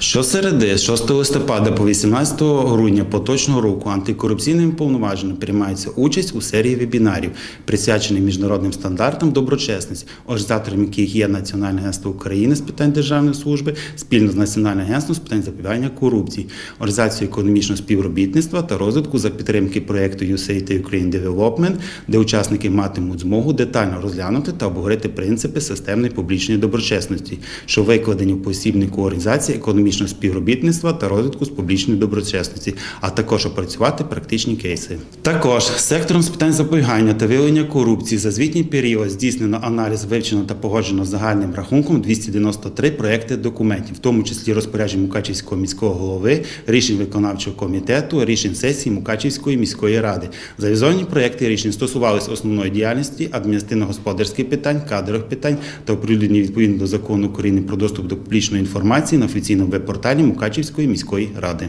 Щосереди, з 6 листопада по 18 грудня поточного року антикорупційним повноваженим приймається участь у серії вебінарів, присвячених міжнародним стандартам доброчесності, організатором яких є Національне агентство України з питань державної служби спільно з Національним агентством з питань запобігання корупції, організацією економічного співробітництва та розвитку за підтримки проєкту USAID Ukraine Development, де учасники матимуть змогу детально розглянути та обговорити принципи системної публічної доброчесності, що викладені в посібнику організації економічного співробітництва та розвитку з публічної доброчесності, а також опрацювати практичні кейси. Також сектором з питань запобігання та виявлення корупції за звітній період здійснено аналіз вивчено та погоджено загальним рахунком 293 проекти документів, в тому числі розпоряджень Мукачівського міського голови, рішень виконавчого комітету, рішень сесії Мукачівської міської ради. Завізовані проекти рішень стосувалися основної діяльності, адміністративно-господарських питань, кадрових питань та оприлюднені відповідно до закону України про доступ до публічної інформації на офіційному веб-порталі Мукачівської міської ради.